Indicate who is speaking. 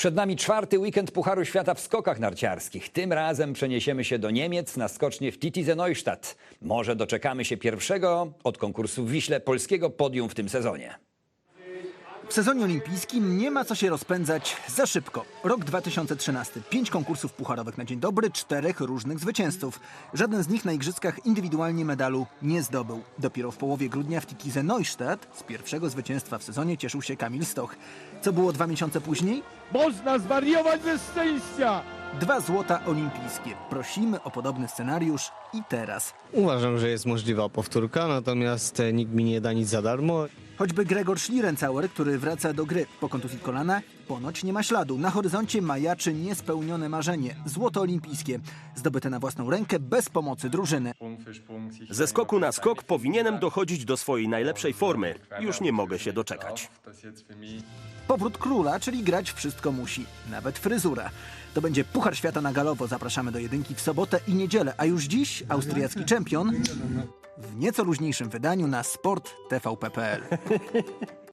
Speaker 1: Przed nami czwarty weekend Pucharu Świata w skokach narciarskich. Tym razem przeniesiemy się do Niemiec na skocznie w Titize Neustadt. Może doczekamy się pierwszego od konkursu w Wiśle polskiego podium w tym sezonie.
Speaker 2: W sezonie olimpijskim nie ma co się rozpędzać za szybko. Rok 2013. Pięć konkursów pucharowych na dzień dobry, czterech różnych zwycięzców. Żaden z nich na igrzyskach indywidualnie medalu nie zdobył. Dopiero w połowie grudnia w Titize Neustadt z pierwszego zwycięstwa w sezonie cieszył się Kamil Stoch. Co było dwa miesiące później?
Speaker 3: Można zwariować ze szczęścia!
Speaker 2: Dwa złota olimpijskie. Prosimy o podobny scenariusz i teraz.
Speaker 4: Uważam, że jest możliwa powtórka, natomiast nikt mi nie da nic za darmo.
Speaker 2: Choćby Gregor Schlierenzauer, który wraca do gry po kontuzji kolana, ponoć nie ma śladu. Na horyzoncie majaczy niespełnione marzenie. Złoto olimpijskie. Zdobyte na własną rękę bez pomocy drużyny.
Speaker 5: Ze skoku na skok powinienem dochodzić do swojej najlepszej formy. Już nie mogę się doczekać.
Speaker 2: Powrót króla, czyli grać wszystko musi. Nawet fryzura. To będzie Puchar Świata na galowo. Zapraszamy do jedynki w sobotę i niedzielę. A już dziś austriacki czempion w nieco luźniejszym wydaniu na sport tvp.pl.